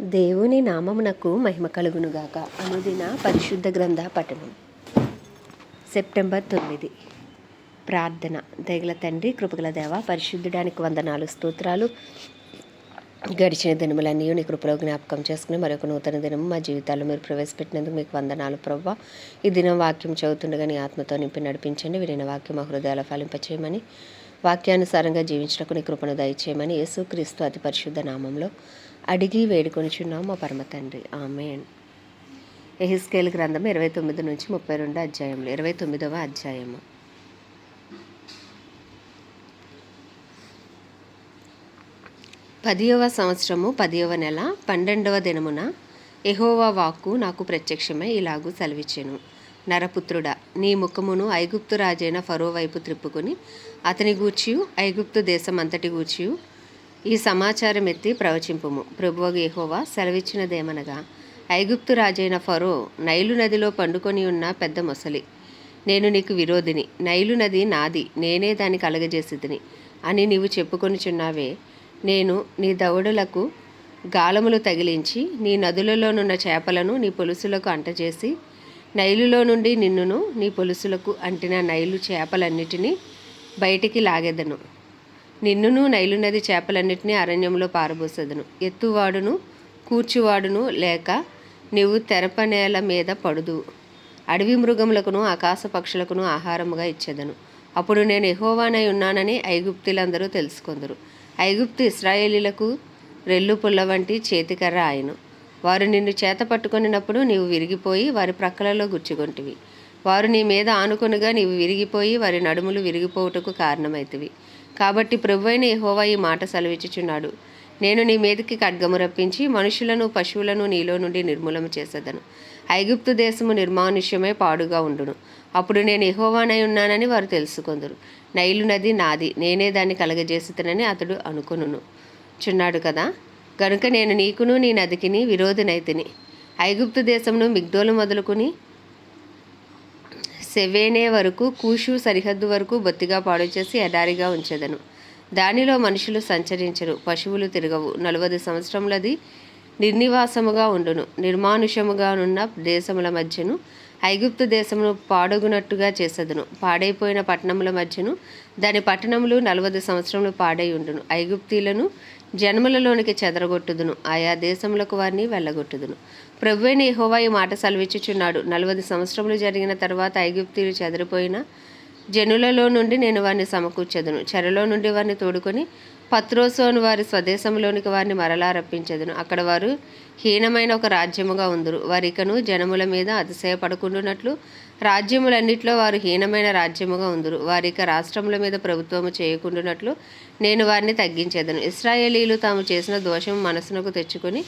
దేవుని నామమునకు మహిమ కలుగునుగాక. అనుదిన పరిశుద్ధ గ్రంథ పఠనం. సెప్టెంబర్ తొమ్మిది. ప్రార్థన. దయగల తండ్రి కృపగల దేవ పరిశుద్ధుడానికి వందనాలు స్తోత్రాలు. గడిచిన దినములన్నీ నీ కృపలో జ్ఞాపకం చేసుకుని మరొక నూతన దినం మా జీవితాల్లో మీరు ప్రవేశపెట్టినందుకు మీకు వందనాలు ప్రవ్వ. ఈ దినం వాక్యం చదువుతుండగా నీ ఆత్మతో నింపి నడిపించండి. వినిన వాక్యం మా హృదయాల ఫలింపచేయమని వాక్యానుసారంగా జీవించడానికి నీ కృపను దయచేయమని యేసుక్రీస్తు అతి పరిశుద్ధ నామంలో అడిగి వేడుకొనిచున్నాం మా పరమ తండ్రి. ఆమెన్. ఎహిస్కేల్ గ్రంథం ఇరవై తొమ్మిది నుంచి ముప్పై రెండు అధ్యాయములు. ఇరవై తొమ్మిదవ అధ్యాయము. పదియవ సంవత్సరము పదియవ నెల పన్నెండవ దినమున ఎహోవా వాక్కు నాకు ప్రత్యక్షమై ఇలాగూ సెలవిచ్చెను. నరపుత్రుడా నీ ముఖమును ఐగుప్తు రాజైన ఫరో వైపు త్రిప్పుకొని అతని గూర్చియు ఐగుప్తు దేశం అంతటి గూర్చియు ఈ సమాచారం ఎత్తి ప్రవచింపుము. ప్రభువగు యెహోవా సెలవిచ్చినదేమనగా ఐగుప్తు రాజైన ఫరో నైలు నదిలో పండుకొని ఉన్న పెద్ద మొసలి. నేను నీకు విరోధిని. నైలు నది నాది. నేనే దాన్ని కలగజేసిదిని. అని నీవు చెప్పుకొనిచున్నావే నేను నీ దవడులకు గాలములు తగిలించి నీ నదులలోనున్న చేపలను నీ పొలుసులకు అంటచేసి నైలులో నుండి నిన్నును నీ పొలుసులకు అంటిన నైలు చేపలన్నిటినీ బయటికి లాగెదను. నిన్నును నైలు నది చేపలన్నిటినీ అరణ్యంలో పారబోసెదను. ఎత్తువాడును కూర్చువాడును లేక నీవు తెరప నేల మీద పడుదు అడవి మృగములకును ఆకాశ పక్షులకును ఆహారముగా ఇచ్చేదను. అప్పుడు నేను ఎహోవానై ఉన్నానని ఐగుప్తులందరూ తెలుసుకుందరు. ఐగుప్తు ఇస్రాయేలీలకు రెల్లు పుల్ల వంటి చేతికర్ర ఆయను. వారు నిన్ను చేత పట్టుకొనినప్పుడు నీవు విరిగిపోయి వారి ప్రక్కలలో గుచ్చుకొంటివి వారు నీ మీద ఆనుకొనుగా నీవు విరిగిపోయి వారి నడుములు విరిగిపోవుటకు కారణమైతివి. కాబట్టి ప్రభువైన యెహోవా ఈ మాట సెలవిచ్చుచున్నాడు. నేను నీ మీదకి ఖడ్గము రప్పించి మనుషులను పశువులను నీలో నుండి నిర్మూలన చేసేదను. ఐగుప్తు దేశము నిర్మానుష్యమై పాడుగా ఉండును. అప్పుడు నేను ఎహోవానై ఉన్నానని వారు తెలుసుకుందరు. నైలు నది నాది. నేనే దాన్ని కలగజేసుతనని అతడు అనుకును చున్నాడు కదా? గనుక నేను నీకును నీ నదికిని విరోధినైతిని ఐగుప్తు దేశమును మిగ్దోలు మొదలుకుని సెవేనే వరకు కూషు సరిహద్దు వరకు బొత్తిగా పాడుచేసి ఎడారిగా ఉంచెదను. దానిలో మనుషులు సంచరించరు పశువులు తిరగవు. నలభై సంవత్సరములది నిర్నివాసముగా ఉండును. నిర్మానుషముగానున్న దేశముల మధ్యను ఐగుప్తు దేశమును పాడగునట్టుగా చేసెదను. పాడైపోయిన పట్టణముల మధ్యను దాని పట్టణములు నలభై సంవత్సరములు పాడై ఉండును. ఐగుప్తీలను జన్మలలోనికి చెదరగొట్టుదును. ఆయా దేశములకు వారిని వెళ్ళగొట్టుదును. ప్రభువైన యెహోవా ఈ మాట సెలవిచ్చుచున్నాడు. నలభై సంవత్సరములు జరిగిన తర్వాత ఐగుప్తీలు చెదిరిపోయిన జనులలో నుండి నేను వారిని సమకూర్చెదను. చెరలో నుండి వారిని తోడుకొని పత్రోసు అని వారి స్వదేశంలోనికి వారిని మరలా రప్పించెదను. అక్కడ వారు హీనమైన ఒక రాజ్యముగా ఉందరు. వారికను జనముల మీద అతిశయపడుకుంటున్నట్లు రాజ్యములన్నిట్లో వారు హీనమైన రాజ్యముగా ఉందరు. వారిక రాష్ట్రముల మీద ప్రభుత్వము చేయకుండునట్లు నేను వారిని తగ్గించేదను. ఇస్రాయేలీలు తాము చేసిన దోషం మనసునకు తెచ్చుకొని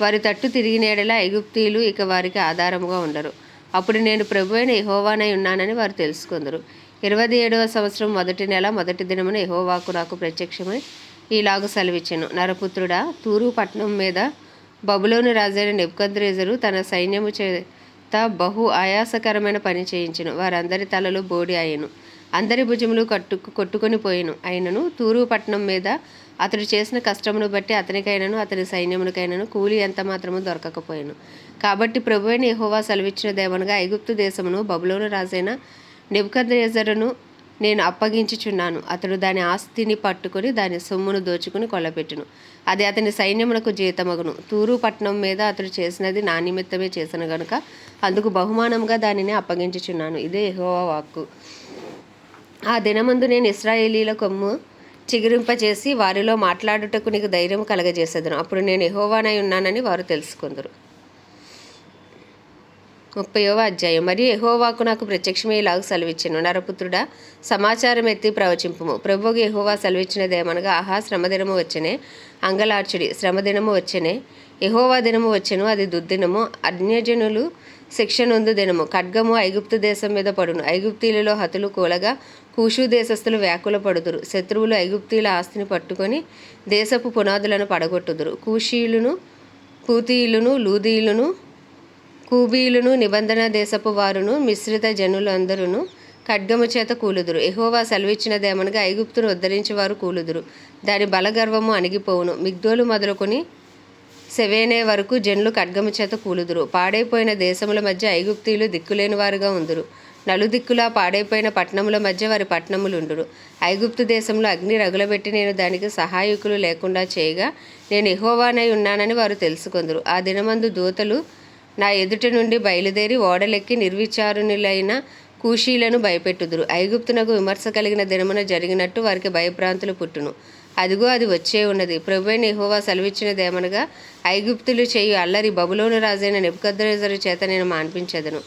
వారి తట్టు తిరిగినేడలా ఐగుప్తీయులు ఇక వారికి ఆధారముగా ఉండరు. అప్పుడు నేను ప్రభు అయిన యహోవానై ఉన్నానని వారు తెలుసుకుందరు. ఇరవై ఏడవ సంవత్సరం మొదటి నెల మొదటి దినమున యహోవాకు నాకు ప్రత్యక్షమై ఈలాగు సెలవిచ్చాను. నరపుత్రుడా తూరు పట్టణం మీద బబులోని రాజైన నెబ్కద్రేజరు తన సైన్యము చే చేత బహు ఆయాసకరమైన పని చేయించెను. వారందరి తలలు బోడి అయ్యను. అందరి భుజములు కట్టు కొట్టుకొని పోయిను. అయినను తూరు పట్టణం మీద అతడు చేసిన కష్టమును బట్టి అతనికైనను అతని సైన్యమునికైనను కూలి ఎంత మాత్రము దొరకకపోయాను. కాబట్టి ప్రభు అయిన యెహోవా సెలవిచ్చిన దేవనుగా ఐగుప్తు దేశమును బబులోను రాజైన నిబ్కద్రేజరును నేను అప్పగించుచున్నాను. అతడు దాని ఆస్తిని పట్టుకొని దాని సొమ్మును దోచుకుని కొల్లపెట్టును అది అతని సైన్యమునకు జీతమగును తూరు పట్టణం మీద అతడు చేసినది నా నిమిత్తమే చేసిన గనుక అందుకు బహుమానంగా దానిని అప్పగించుచున్నాను. ఇదే ఎహోవా వాక్కు. ఆ దినమందు నేను ఇస్రాయేలీల కొమ్ము చిగురింపచేసి వారిలో మాట్లాడుటకు నీకు ధైర్యం కలగజేసేదను. అప్పుడు నేను ఎహోవానై ఉన్నానని వారు తెలుసుకుందరు. ముప్పయవ అధ్యాయం. మరియు ఎహోవాకు నాకు ప్రత్యక్షమే ఇలాగ సెలవిచ్చాను. నరపుత్రుడా సమాచారం ఎత్తి ప్రవచింపుము. ప్రభువుకి ఎహోవా సెలవిచ్చినదేమనగా ఆహా శ్రమదినము వచ్చనే అంగలార్చుడి. శ్రమదినము వచ్చెనే. యహోవా దినము వచ్చెను. అది దుర్దినము. అన్యజనులు శిక్షనొందు దినము. ఖడ్గము ఐగుప్తు దేశం మీద పడును. ఐగుప్తీలలో హతులు కూలగా కూషు దేశస్థులు వ్యాకుల పడుదురు. శత్రువులు ఐగుప్తీల ఆస్తిని పట్టుకొని దేశపు పునాదులను పడగొట్టుదురు. కూషీయులను కూతీయులను లూదీయులను కూబీలును నిబంధన దేశపు వారును మిశ్రిత జనులందరూ ఖడ్గము చేత కూలుదురు. ఎహోవా సెలవిచ్చినదేమనగా ఐగుప్తును ఉద్ధరించి వారు కూలుదురు. దాని బలగర్వము అణిగిపోవును. మిగ్దోలు మొదలుకొని సెవేనే వరకు జన్లు ఖడ్గము చేత కూలుదురు. పాడైపోయిన దేశముల మధ్య ఐగుప్తీయులు దిక్కులేని వారుగా ఉందురు. నలుదిక్కులా పాడైపోయిన పట్టణముల మధ్య వారి పట్టణములుండురు. ఐగుప్తు దేశంలో అగ్ని రగులబెట్టి నేను దానికి సహాయకులు లేకుండా చేయగా నేను ఎహోవానై ఉన్నానని వారు తెలుసుకొందురు. ఆ దినమందు దూతలు నా ఎదుట నుండి బయలుదేరి ఓడలెక్కి నిర్విచారుణులైన కూషీలను భయపెట్టుదురు. ఐగుప్తునకు విమర్శ కలిగిన దినమున జరిగినట్టు వారికి భయభ్రాంతులు పుట్టును. అదిగో అది వచ్చే ఉన్నది. ప్రభువైన యెహోవా సెలవిచ్చినదేమనగా ఐగుప్తులు చేయు అల్లరి బబులోను రాజైన నిపుకద్రేజరు చేత నేను మాన్పించదను.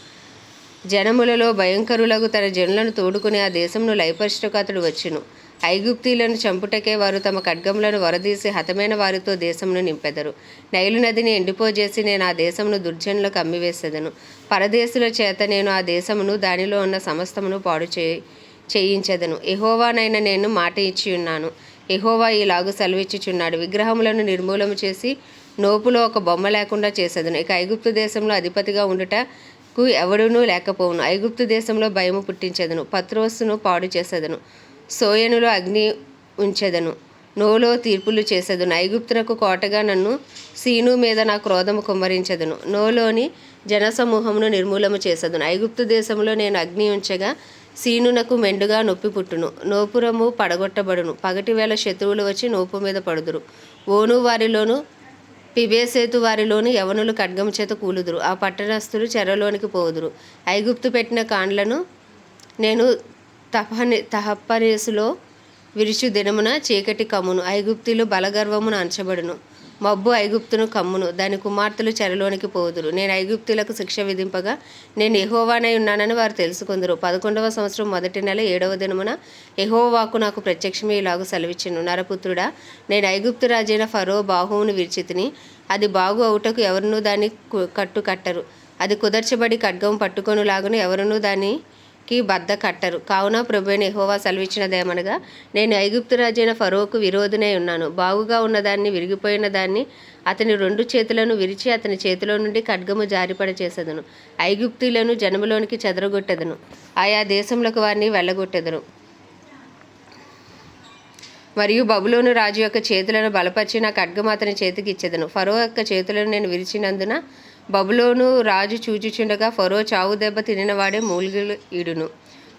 జనములలో భయంకరులకు తన జనులను తోడుకుని ఆ దేశమును లయపరచుటకు అతడు వచ్చును. ఐగుప్తీలను చంపుటకే వారు తమ ఖడ్గములను వరదీసి హతమైన వారితో దేశమును నింపెదరు. నైలు నదిని ఎండిపోజేసి నేను ఆ దేశమును దుర్జనులకు అమ్మివేసేదను. పరదేశుల చేత నేను ఆ దేశమును దానిలో ఉన్న సమస్తమును పాడు చే చేయించెదను. ఎహోవానైన నేను మాట ఇచ్చి ఉన్నాను ఎహోవా ఈలాగు సెలవిచ్చుచున్నాడు. విగ్రహములను నిర్మూలన చేసి నోపులో ఒక బొమ్మ లేకుండా చేసేదను. ఇక ఐగుప్తు దేశంలో అధిపతిగా ఉండుటకు ఎవడునూ లేకపోవును. ఐగుప్తు దేశంలో భయము పుట్టించెదను. పత్రోస్సును పాడు చేసేదను. సోయనులో అగ్ని ఉంచెదను. నోలో తీర్పులు చేసేదను. ఐగుప్తునకు కోటగా నన్ను సీను మీద నా క్రోధము కుమ్మరించెదను. నోలోని జనసమూహమును నిర్మూలము చేసేదను. ఐగుప్తు దేశంలో నేను అగ్ని ఉంచగా సీనునకు మెండుగా నొప్పి పుట్టును. నోపురము పడగొట్టబడును. పగటి వేళ శత్రువులు వచ్చి నోపు మీద పడుదురు. ఓను వారిలోను పిబేసేతు వారిలోను యవనులు ఖడ్గము చేత కూలుదురు. ఆ పట్టణస్థులు చెరలోనికి పోదురు. ఐగుప్తు పెట్టిన కాండ్లను నేను తపని తహపనేసులో విరుచు దినమున చీకటి కమ్మును. ఐగుప్తులు బలగర్వమును అంచబడును. మబ్బు ఐగుప్తును కమ్మును. దాని కుమార్తెలు చెరలోనికి పోదురు. నేను ఐగుప్తులకు శిక్ష విధింపగా నేను ఎహోవానై ఉన్నానని వారు తెలుసుకుందరు. పదకొండవ సంవత్సరం మొదటి నెల ఏడవ దినమున ఎహోవాకు నాకు ప్రత్యక్షమే ఇలాగ సెలవిచ్చిను. నరపుత్రుడా నేను ఐగుప్తు రాజైన ఫరో బాహువును విరిచితిని అది బాగు అవుటకు ఎవరునూ దాన్ని కట్టు కట్టరు అది కుదర్చబడి ఖడ్గం పట్టుకొనులాగున ఎవరునూ కి బద్ద కట్టరు. కావున ప్రభుని ఎహోవా సెలవిచ్చినదేమనగా నేను ఐగుప్తు రాజైన ఫరోకు విరోధినై ఉన్నాను. బాగుగా ఉన్నదాన్ని విరిగిపోయిన దాన్ని అతని రెండు చేతులను విరిచి అతని చేతిలో నుండి ఖడ్గము జారిపడ చేసేదను. ఐగుప్తులను జనములోనికి చెదరగొట్టెదను. ఆయా దేశంలోకి వారిని వెళ్ళగొట్టెదను మరియు బబులోను రాజు యొక్క చేతులను బలపరిచి నా ఖడ్గము అతని చేతికి ఇచ్చేదను. ఫరో యొక్క చేతులను నేను విరిచినందున బబులోను రాజు చూచుచుండగా ఫరో చావు దెబ్బ తినినవాడే మూలిగులు ఈడును.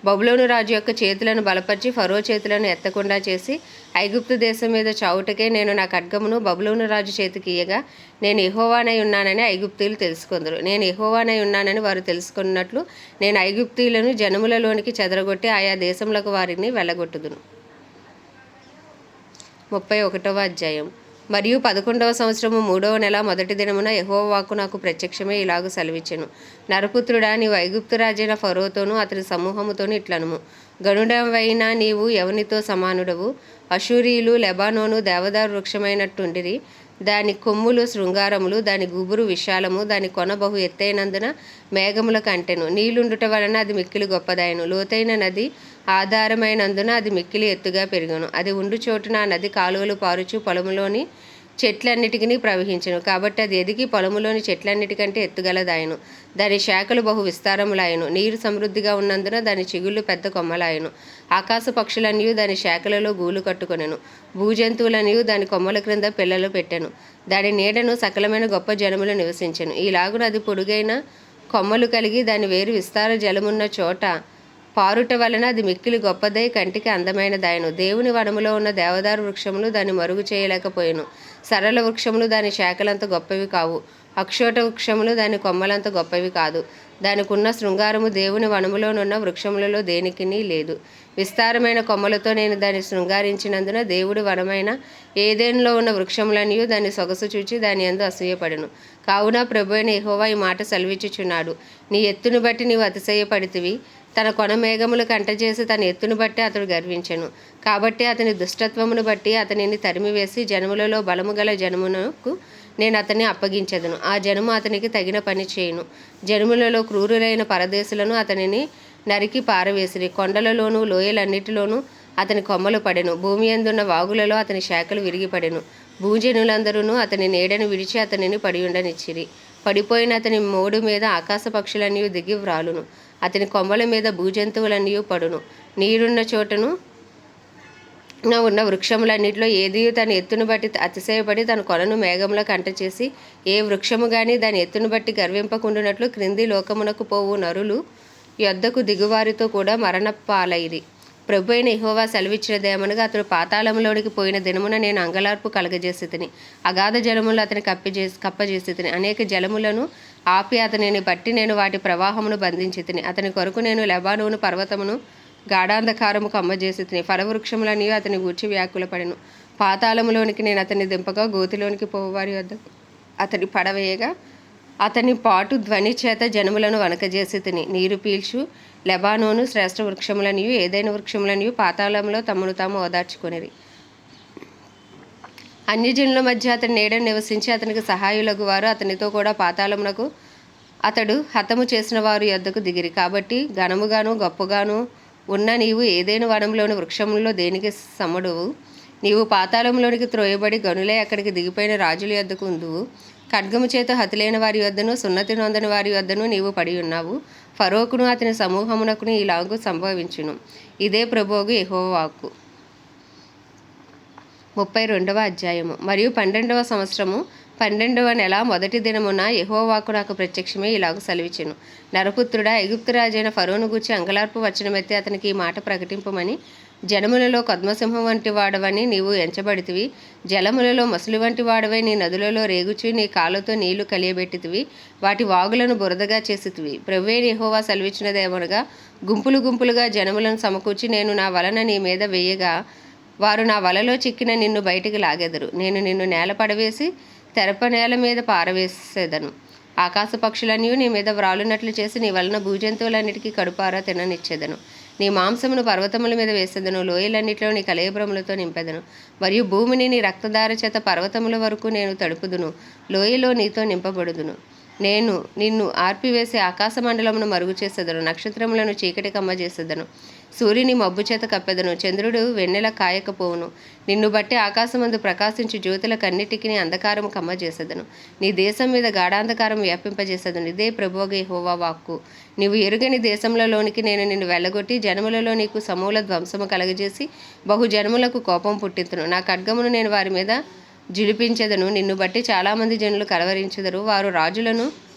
బబులోను రాజు యొక్క చేతులను బలపరిచి ఫరో చేతులను ఎత్తకుండా చేసి ఐగుప్తు దేశం మీద చావుటకే నేను నా ఖడ్గమును బబులోను రాజు చేతికి ఇయ్యగా నేను ఎహోవానై ఉన్నానని ఐగుప్తీయులు తెలుసుకుందరు. నేను ఎహోవానై ఉన్నానని వారు తెలుసుకున్నట్లు నేను ఐగుప్తీయులను జనములలోనికి చెదరగొట్టి ఆయా దేశములకు వారిని వెళ్ళగొట్టుదును. ముప్పై ఒకటవ అధ్యాయం. మరియు పదకొండవ సంవత్సరము మూడవ నెల మొదటి దినమున యహోవాకు నాకు ప్రత్యక్షమే ఇలాగ సెలవిచ్చెను. నరపుత్రుడా నీవు ఐగుప్తు రాజైన ఫరోతోనూ అతని సమూహముతోను ఇట్లనుము. గనుడవైనా నీవు ఎవనితో సమానుడవు? అశూరియులు లెబానోను దేవదారు వృక్షమైనట్టుండిరి. దాని కొమ్ములు శృంగారములు దాని గుబురు విశాలము దాని కొన బహు ఎత్తైనందున మేఘముల కంటెను నీళ్ళుండుట వలన అది మిక్కిలి గొప్పదాయను. లోతైన నది ఆధారమైనందున అది మిక్కిలి ఎత్తుగా పెరుగును. అది ఉండు చోటున ఆ నది కాలువలు పారుచు పొలములోని చెట్లన్నిటికీ ప్రవహించును. కాబట్టి అది ఎదిగి పొలములోని చెట్లన్నిటికంటే ఎత్తుగలదాయను. దాని శాఖలు బహు విస్తారములాయను. నీరు సమృద్ధిగా ఉన్నందున దాని చిగుళ్ళు పెద్ద కొమ్మలాయను. ఆకాశ పక్షులనియు దాని శాఖలలో గూలు కట్టుకొనెను. భూజంతువులనియు దాని కొమ్మల క్రింద పిల్లలు పెట్టెను. దాని నీడను సకలమైన గొప్ప జనములు నివసించెను. ఈలాగున అది పొడుగైన కొమ్మలు కలిగి దాని వేరు విస్తార జలమున్న చోట పారుట వలన అది మిక్కిలి గొప్పదై కంటికి అందమైన దాయను దేవుని వనములో ఉన్న దేవదారు వృక్షములు దాన్ని మరుగు చేయలేకపోయాను. సరళ వృక్షములు దాని శాఖలంత గొప్పవి కావు. అక్షోట వృక్షములు దాని కొమ్మలంత గొప్పవి కాదు. దానికున్న శృంగారము దేవుని వనములోనున్న వృక్షములలో దేనికిని లేదు. విస్తారమైన కొమ్మలతో నేను దాన్ని శృంగారించినందున దేవుడి వనమైన ఏదేనిలో ఉన్న వృక్షములనియు దాని సొగసు చూచి దాని ఎందు అసూయపడను. కావున ప్రభు అయిన ఈ మాట సెలవిచ్చుచున్నాడు. నీ ఎత్తును బట్టి నీవు అతిశయపడితివి. తన కొన మేఘములు కంటజేసి తన ఎత్తును బట్టి అతడు గర్వించెను. కాబట్టి అతని దుష్టత్వమును బట్టి అతనిని తరిమివేసి జనములలో బలము గల జనమునకు నేను అతన్ని అప్పగించదును. ఆ జనము అతనికి తగిన పని చేయను. జనములలో క్రూరులైన పరదేశులను అతనిని నరికి పారవేసిరి. కొండలలోనూ లోయలన్నిటిలోనూ అతని కొమ్మలు పడెను. భూమి అందున్న వాగులలో అతని శాఖలు విరిగిపడెను. భూజనులందరూ అతని నీడను విడిచి అతనిని పడియుండనిచ్చిరి. పడిపోయిన అతని మోడు మీద ఆకాశ పక్షులన్నీ దిగి వ్రాలును. అతని కొమ్మల మీద భూజంతువులన్నీ పడును. నీరున్న చోటను ఉన్న వృక్షములన్నిటిలో ఏది తన ఎత్తును బట్టి అతిశయపడి తన కొలను మేఘంలో కంట చేసి ఏ వృక్షము గాని దాని ఎత్తును బట్టి గర్వింపకుండునట్లు క్రింది లోకమునకు పోవు నరులు యొద్దకు దిగువారితో కూడా మరణ పాలైరి ప్రభు అయిన ఇహోవా సెలవిచ్చినదేమనగా అతడు పాతాళంలోనికి పోయిన దినమున నేను అంగలార్పు కలగజేసి తిని అగాధ జలములు అతని కప్పిజేసి కప్పజేసి తిని అనేక జలములను ఆపి అతనిని బట్టి నేను వాటి ప్రవాహమును బంధించి తిని అతని కొరకు నేను లెబానోను పర్వతమును గాఢాంధకారము కమ్మజేసి తిని ఫలవృక్షములని అతని గూర్చి వ్యాకులపడెను. పాతాళములోనికి నేను అతన్ని దింపగా గోతిలోనికి పోవారి వద్ద అతని పడవేయగా అతని పాటు ధ్వని చేత జనములను వనకజేసి తిని నీరు పీల్చు లెబానోను శ్రేష్ఠ వృక్షములనియు ఏదైన వృక్షములనియు పాతాళంలో తమను తాము ఓదార్చుకొనిరి. అన్యజనుల మధ్య అతని నీడను నివసించి అతనికి సహాయులకు వారు అతనితో కూడా పాతాళమునకు అతడు హతము చేసిన వారు యొద్దకు దిగిరి. కాబట్టి ఘనముగాను గొప్పగాను ఉన్న నీవు ఏదైనా వనంలోని వృక్షములలో దేనికి సమ్ముడువు నీవు పాతాళంలోనికి త్రోయబడి గనులే అక్కడికి దిగిపోయిన రాజుల యొద్దకు ఉందువు. ఖడ్గము చేత హతులైన వారి వద్దను సున్నతి నొందని వారి వద్దను నీవు పడి ఉన్నావు. ఫరోకును అతని సమూహమునకును ఇలాగూ సంభవించును. ఇదే ప్రభోగు ఎహోవాకు ముప్పై రెండవ అధ్యాయము. మరియు పన్నెండవ సంవత్సరము పన్నెండవ నెల మొదటి దినమున యహోవాకు నాకు ప్రత్యక్షమే ఇలాగ సెలవిచ్చెను. నరపుత్రుడా ఎగుప్తురాజైన ఫరోను గూర్చి అంగలార్పు వచ్చినమైతే అతనికి ఈ మాట ప్రకటింపమని జనములలో కద్మసింహం వంటి వాడవని నీవు ఎంచబడితివి జలములలో మసులు వంటి వాడవై నీ నదులలో రేగుచి నీ కాళ్ళతో నీళ్ళు కలియబెట్టితివి వాటి వాగులను బురదగా చేసితివి. ప్రవ్వే నిహోవా సెలవిచ్చినదేమనగా గుంపులు గుంపులుగా జనములను సమకూర్చి నేను నా వలన నీ మీద వేయగా వారు నా వలలో చిక్కిన నిన్ను బయటికి లాగెదరు. నేను నిన్ను నేల పడవేసి తెరప నేల మీద పారవేసేదను. ఆకాశ పక్షులన్నీ నీ మీద వ్రాలునట్లు చేసి నీ వలన భూజంతువులన్నిటికీ కడుపారా తిననిచ్చేదను. నీ మాంసమును పర్వతముల మీద వేసేదను. లోయలన్నిటిలో నీ కలయబ్రములతో నింపెదను. మరియు భూమిని నీ రక్తధార చేత పర్వతముల వరకు నేను తడుపుదును. లోయలో నీతో నింపబడుదును. నేను నిన్ను ఆర్పివేసి ఆకాశ మండలమును మరుగు చేసేదను నక్షత్రములను చీకటి కమ్మ చేసేదను సూర్యుని మబ్బు చేత కప్పెదను. చంద్రుడు వెన్నెల కాయకపోవును. నిన్ను బట్టి ఆకాశమందు ప్రకాశించి జ్యోతులకన్నిటికీ అంధకారం కమ్మ చేసేదను నీ దేశం మీద గాఢాంధకారం వ్యాపింపజేసెదను. ఇదే ప్రభువగ హోవా వాక్కు. నీవు ఎరుగని దేశంలోనికి నేను నిన్ను వెళ్ళగొట్టి జనములలో నీకు సమూల ధ్వంసము కలగజేసి బహుజనములకు కోపం పుట్టింతును. నా ఖడ్గమును నేను వారి మీద జిలిపించెదను. నిన్ను బట్టి చాలామంది జనులు కలవరించెదరు. వారు రాజులను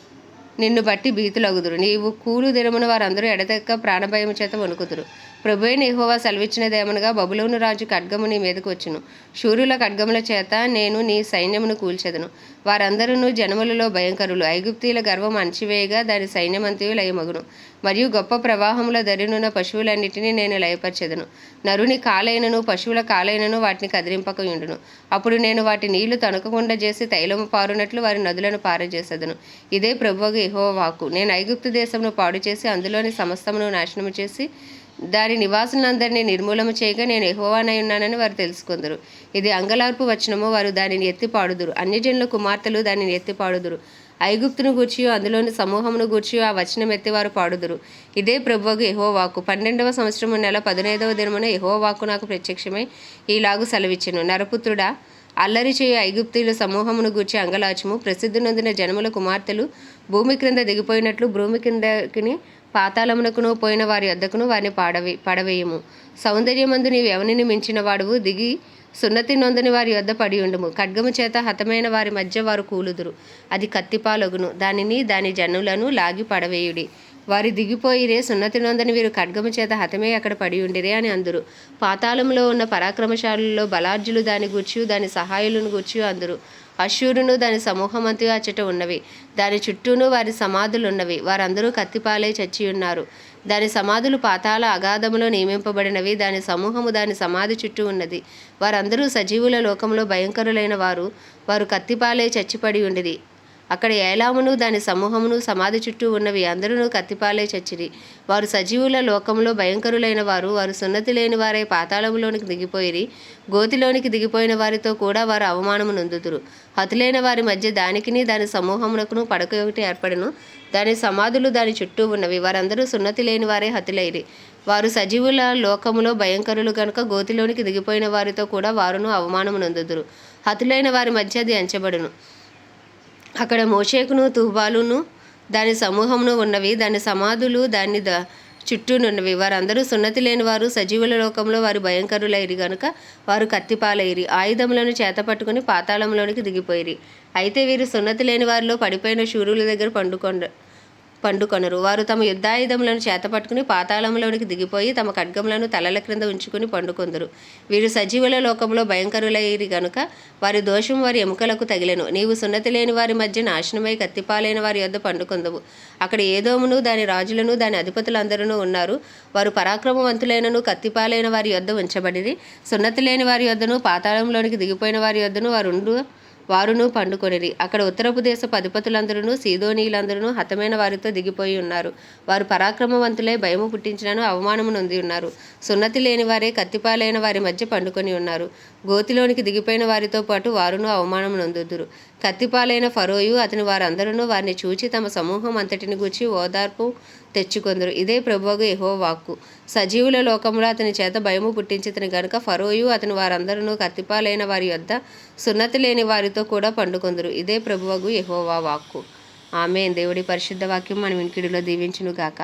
నిన్ను బట్టి భీతులగుదురు. నీవు కూలు దినమున వారందరూ ఎడతెక్క ప్రాణభయము చేత వణుకుదురు. ప్రభువైన యెహోవా సెలవిచ్చినదేమనగా బబులోను రాజు ఖడ్గము నీ మీదకు వచ్చును. శూరుల ఖడ్గముల చేత నేను నీ సైన్యమును కూల్చెదను. వారందరూ జనములలో భయంకరులు. ఐగుప్తీల గర్వం అణచివేయగా దాని సైన్యమంతయు లయమగును. మరియు గొప్ప ప్రవాహంలో దరినున్న పశువులన్నిటినీ నేను లయపరచెదను. నరుని కాలైనను పశువుల కాలైనను వాటిని కదిలింపకయుండును. అప్పుడు నేను వాటి నీళ్ళు తణుకకుండా చేసి తైలము పారునట్లు వారి నదులను పారజేసేదను. ఇదే ప్రభువగు యెహోవా వాకు నేను ఐగుప్తు దేశమును పాడు చేసి అందులోని సమస్తమును నాశనము చేసి దాని నివాసులందరినీ నిర్మూలము చేయగా నేను ఎహోవానై ఉన్నానని వారు తెలుసుకుందరు. ఇది అంగలార్పు వచనము వారు దానిని ఎత్తి పాడుదురు అన్యజనుల కుమార్తెలు దానిని ఎత్తి పాడుదురు ఐగుప్తును గూర్చి అందులోని సమూహమును గూర్చి ఆ వచనం ఎత్తివారు పాడుదురు. ఇదే ప్రభువగు ఎహోవాకు పన్నెండవ సంవత్సరము నెల పదినైదవ దినమున ఎహోవాకు నాకు ప్రత్యక్షమై ఈలాగు సెలవిచ్చెను. నరపుత్రుడా అల్లరి చేయ ఐగుప్తీల సమూహమును గూర్చి అంగలాచము ప్రసిద్ధి నొందిన జనముల కుమార్తెలు భూమి క్రింద దిగిపోయినట్లు భూమి కిందకిని పాతాళమునకును పోయిన వారి వద్దకును వారిని పాడవే పడవేయము. సౌందర్యమందు నీవెవనిని మించిన వాడువు దిగి సున్నతి నొందని వారి వద్ద పడి ఉండుము. ఖడ్గము చేత హతమైన వారి మధ్య వారు కూలుదురు. అది కత్తిపాలొగును. దానిని దాని జనులను లాగి పడవేయుడి. వారి దిగిపోయిరే సున్నతి నొందని వీరు ఖడ్గము చేత హతమే అక్కడ పడి ఉండిరే అని అందురు. పాతాళంలో ఉన్న పరాక్రమశాలలో బలార్జులు దాని గూర్చి దాని సహాయులను గూర్చి అందురు. అశూరును దాని సమూహమంతయు అచ్చట ఉన్నవి. దాని చుట్టూను వారి సమాధులు ఉన్నవి వారందరూ కత్తిపాలై చచ్చి ఉన్నారు దాని సమాధులు పాతాళ అగాధములో నియమింపబడినవి. దాని సమూహము దాని సమాధి చుట్టూ ఉన్నది. వారందరూ సజీవుల లోకంలో భయంకరులైన వారు. వారు కత్తిపాలై చచ్చిపడి ఉండిరి. అక్కడ ఏలామును దాని సమూహమును సమాధి చుట్టూ ఉన్నవి అందరూ కత్తిపాలే చచ్చిరి. వారు సజీవుల లోకంలో భయంకరులైన వారు వారు సున్నతి లేని వారై పాతాళములోనికి దిగిపోయిరి. గోతిలోనికి దిగిపోయిన వారితో కూడా వారు అవమానము నొందుతురు హతులైన వారి మధ్య దానికిని దాని సమూహమునకును పడక ఒకటి ఏర్పడను. దాని సమాధులు దాని చుట్టూ ఉన్నవి వారందరూ సున్నతి లేని వారే హతులైరి. వారు సజీవుల లోకములో భయంకరులు గనుక గోతిలోనికి దిగిపోయిన వారితో కూడా వారును అవమానము నొందుదురు. హతులైన వారి మధ్య అది ఎంచబడును అక్కడ మోషేకును తుబాలును దాని సమూహమును ఉన్నవి దాని సమాధులు దాని ద చుట్టూనున్నవి వారందరూ సున్నతి లేని వారు సజీవుల లోకంలో వారు భయంకరులైరి గనుక వారు కత్తిపాలైరి. ఆయుధములను చేతపట్టుకుని పాతాళంలోనికి దిగిపోయిరి. అయితే వీరు సున్నతి లేని వారిలో పడిపోయిన శూరుల దగ్గర పండుకొండ పండుకొనరు. వారు తమ యుద్ధాయుధములను చేతపట్టుకుని పాతాళంలోనికి దిగిపోయి తమ ఖడ్గములను తలల క్రింద ఉంచుకుని పండుకొందరు. వీరు సజీవుల లోకంలో భయంకరులైరి గనుక వారి దోషం వారి ఎముకలకు తగిలెను. నీవు సున్నతి లేని వారి మధ్య నాశనమై కత్తిపాలైన వారి యొద్ద పండుకొందవు. అక్కడ ఏదోమును దాని రాజులను దాని అధిపతులందరూ ఉన్నారు. వారు పరాక్రమవంతులైనను కత్తిపాలైన వారి యొద్ద ఉంచబడిరి. సున్నతి లేని వారి యొద్దను పాతాళంలోనికి దిగిపోయిన వారి యొద్దను వారు ఉండు వారును పండుకొనిరి. అక్కడ ఉత్తరపు దేశపు అధిపతులందరూ సీదోనీయులందరూ హతమైన వారితో దిగిపోయి ఉన్నారు. వారు పరాక్రమవంతులై భయము పుట్టించినను అవమానము నొంది ఉన్నారు. సున్నతి లేని వారే కత్తిపాలైన వారి మధ్య పండుకొని ఉన్నారు. గోతిలోనికి దిగిపోయిన వారితో పాటు వారును అవమానం నొందుదురు. కత్తిపాలైన ఫరోయు అతని వారందరూ వారిని చూచి తమ సమూహం అంతటిని గూర్చి ఓదార్పు తెచ్చుకొందరు. ఇదే ప్రభువగు ఎహో వాక్కు సజీవుల లోకంలో అతని చేత భయము పుట్టించితని గనుక ఫరోయు అతని వారందరూ కత్తిపాలైన వారి యొద్ద సున్నతి లేని వారితో కూడా పండుకొందరు. ఇదే ప్రభువగు ఎహోవా వాక్కు. ఆమె దేవుడి పరిశుద్ధ వాక్యం మనం ఇంకిడిలో దీవించును గాక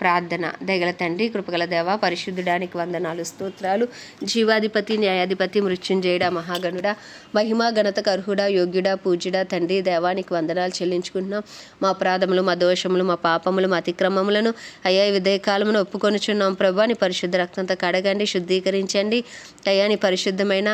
ప్రార్థన. దగల తండ్రి కృపగల దేవ పరిశుద్ధుడానికి వందనాలు స్తోత్రాలు. జీవాధిపతి న్యాయాధిపతి మృత్యుంజయుడ మహాగణుడ మహిమా ఘనతకు అర్హుడా యోగ్యుడా పూజ్యుడ తండ్రి దేవానికి వందనాలు చెల్లించుకుంటున్నాం. మా అపరాధములు మా దోషములు మా పాపములు మా అతిక్రమములను అయ్యా ఈ విధేయకాలమును ఒప్పుకొనుచున్నాం. ప్రభాని పరిశుద్ధ రక్తంతో కడగండి శుద్ధీకరించండి. అయ్యా నీ పరిశుద్ధమైన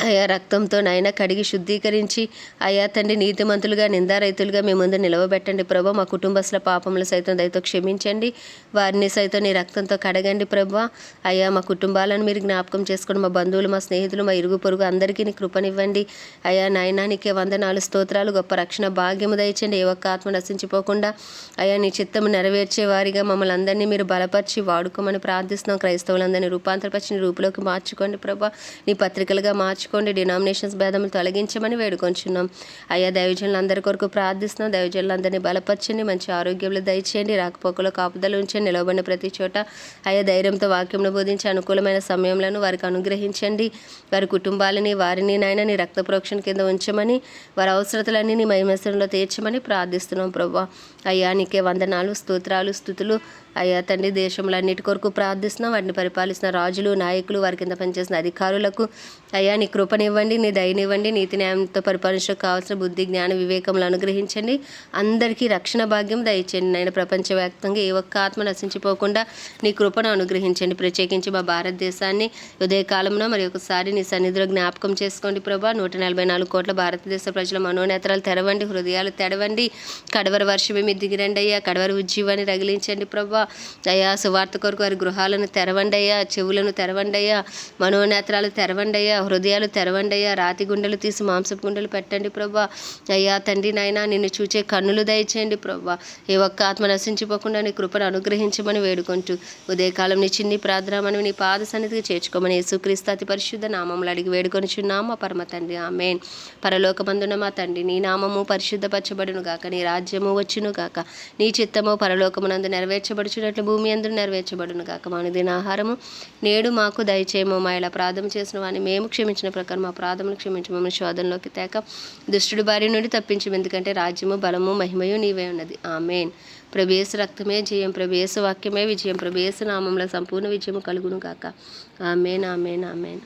అయా రక్తంతో నాయన కడిగి శుద్ధీకరించి అయా తండ్రి నీతిమంతులుగా నిందారైతులుగా మీ ముందు నిలవబెట్టండి ప్రభు. మా కుటుంబస్తుల పాపములు సైతం దయతో క్షమించండి. వారిని సైతం నీ రక్తంతో కడగండి ప్రభా. అయ్యా మా కుటుంబాలను మీరు జ్ఞాపకం చేసుకోండి మా బంధువులు మా స్నేహితులు మా ఇరుగు పొరుగు అందరికీ నీ కృపనివ్వండి. అయా నాయనానికే వంద వందనాలు స్తోత్రాలు గొప్ప రక్షణ భాగ్యము దయచండి. ఏ ఒక్క ఆత్మ నశించిపోకుండా అయా నీ చిత్తము నెరవేర్చే వారిగా మమ్మల్ని అందరినీ మీరు బలపరిచి వాడుకోమని ప్రార్థిస్తున్నాం. క్రైస్తవులందరినీ రూపాంతరపరిచి నీ రూపులోకి మార్చుకోండి ప్రభా. నీ పత్రికలుగా మార్చుకోండి. డినామినేషన్స్ భేదములు తొలగించమని వేడుకొంచున్నాం. అయ్యా దైవజనులు అందరి కొరకు ప్రార్థిస్తున్నాం. దైవజనులందరినీ బలపరచండి. మంచి ఆరోగ్యంలో దయచేయండి. రాకపోకలో కాపుదలు ఉంచండి. నిలవబడిన ప్రతి చోట అయ్యా ధైర్యంతో వాక్యంను బోధించి అనుకూలమైన సమయంలో వారికి అనుగ్రహించండి. వారి కుటుంబాలని వారిని నాయన నీ రక్త ప్రోక్షణ కింద ఉంచమని వారి అవసరతలన్నీ నీ మహిమేశ్వరంలో తీర్చమని ప్రార్థిస్తున్నాం. ప్రభావ అయ్యా నీకే వందనాలు స్తోత్రాలు స్థుతులు. అయ్యా తండ్రి దేశంలన్నిటి కొరకు ప్రార్థిస్తున్నాం. వాటిని పరిపాలిస్తున్న రాజులు నాయకులు వారి కింద పనిచేసిన అధికారులకు అయ్యా నీ కృపనివ్వండి నీ దయనివ్వండి నీతి న్యాయంతో పరిపాలించడం కావాల్సిన బుద్ధి జ్ఞాన వివేకములు అనుగ్రహించండి. అందరికీ రక్షణ భాగ్యం దయచేయండి. నేను ప్రపంచవ్యాప్తంగా ఏ ఒక్క ఆత్మ నశించిపోకుండా నీ కృపను అనుగ్రహించండి. ప్రత్యేకించి మా భారతదేశాన్ని ఉదయకాలంలో మరి ఒకసారి నీ సన్నిధిలో జ్ఞాపకం చేసుకోండి ప్రభా. నూట నలభై నాలుగు కోట్ల భారతదేశ ప్రజల మనోనేత్రాలు తెరవండి హృదయాలు తెరవండి. కడవర వర్షమే మీరు దిగిరండి అయ్యా కడవరి ఉజ్జీవాన్ని రగిలించండి ప్రభా. అయ్యా సువార్త కొరకు వారి గృహాలను తెరవండి అయ్యా చెవులను తెరవండి అయ్యా మనోనేత్రాలు తెరవండి అయ్యా హృదయాలు తెరవండి అయ్యా రాతి గుండెలు తీసి మాంసపు గుండెలు పెట్టండి ప్రభా. అయ్యా తండ్రి నాయన నిన్ను చూచే కన్నులు దయచేయండి ప్రభా. ఏ ఒక్క ఆత్మ నశించిపోకుండా నీ కృపను అనుగ్రహించమని వేడుకుంటూ ఉదయకాలం నీ చిన్ని ప్రార్థన మనం నీ పాద సన్నిధికి చేర్చుకోమని యేసుక్రీస్తాతి పరిశుద్ధ నామములు అడిగి వేడుకొనిచున్నాము. పరమ తండ్రి. ఆమెన్. పరలోకమందున మా తండ్రి నీ నామము పరిశుద్ధపరచబడును గాక నీ రాజ్యము వచ్చును కాక నీ చిత్తము పరలోకమునందు నెరవేర్చబడుచున్నట్లు భూమి అందరూ నెరవేర్చబడును కాక మాను దిన ఆహారము నేడు మాకు దయచేయము. మా ఇలా ప్రార్థన చేసిన వారిని మేము క్షమించిన ప్రకారం మా ప్రార్థనలు క్షమించము మమ్మల్ని శోధనలోకి తేక దుష్టుడు బారి నుండి తప్పించము. ఎందుకంటే రాజ్యము బలము మహిమయు నీవే ఉన్నది. ఆమెన్. ప్రభేసు రక్తమే జయం. ప్రభేసు వాక్యమే విజయం. ప్రభేసు నామంలో సంపూర్ణ విజయము కలుగును కాక ఆమెన్ ఆమెన్ ఆమెన్.